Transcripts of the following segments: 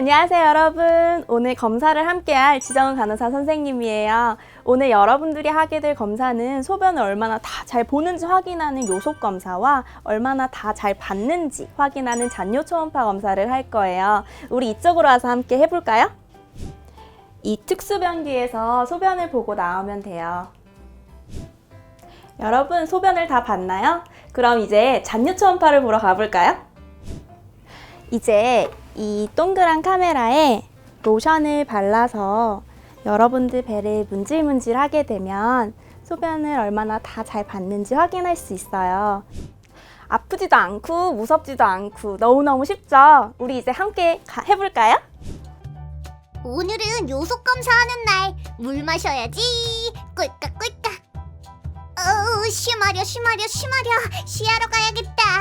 안녕하세요, 여러분. 오늘 검사를 함께할 지정은 간호사 선생님이에요. 오늘 여러분들이 하게 될 검사는 소변을 얼마나 다 잘 보는지 확인하는 요속 검사와 얼마나 다 잘 봤는지 확인하는 잔뇨 초음파 검사를 할 거예요. 우리 이쪽으로 와서 함께 해볼까요? 이 특수변기에서 소변을 보고 나오면 돼요. 여러분, 소변을 다 봤나요? 그럼 이제 잔뇨 초음파를 보러 가볼까요? 이제 이 동그란 카메라에 로션을 발라서 여러분들 배를 문질문질 하게 되면 소변을 얼마나 다 잘 봤는지 확인할 수 있어요. 아프지도 않고 무섭지도 않고 너무너무 쉽죠? 우리 이제 함께 가- 해볼까요? 오늘은 요속 검사하는 날. 물 마셔야지. 꿀깍꿀깍. 어우, 쉬마려, 쉬마려, 쉬마려. 쉬하러 가야겠다.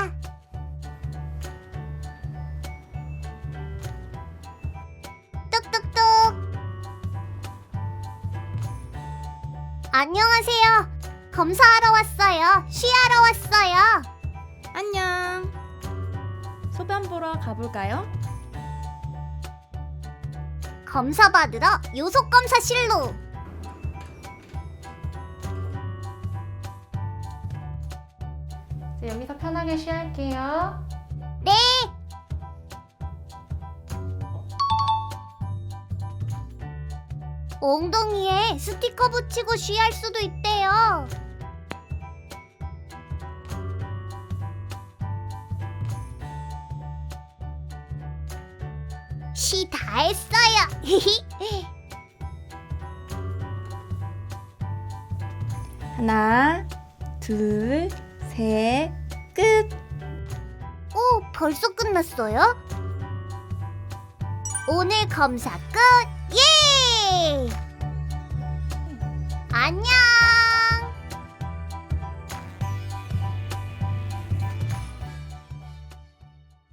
안녕하세요. 검사하러 왔어요. 쉬하러 왔어요. 안녕. 소변 보러 가볼까요? 검사 받으러 요속 검사실로. 네, 여기서 편하게 쉬할게요. 네. 엉덩이에 스티커 붙이고 쉬할 수도 있대요. 쉬 다 했어요. 하나, 둘, 셋, 끝. 오, 벌써 끝났어요? 오늘 검사 끝! 네. 안녕.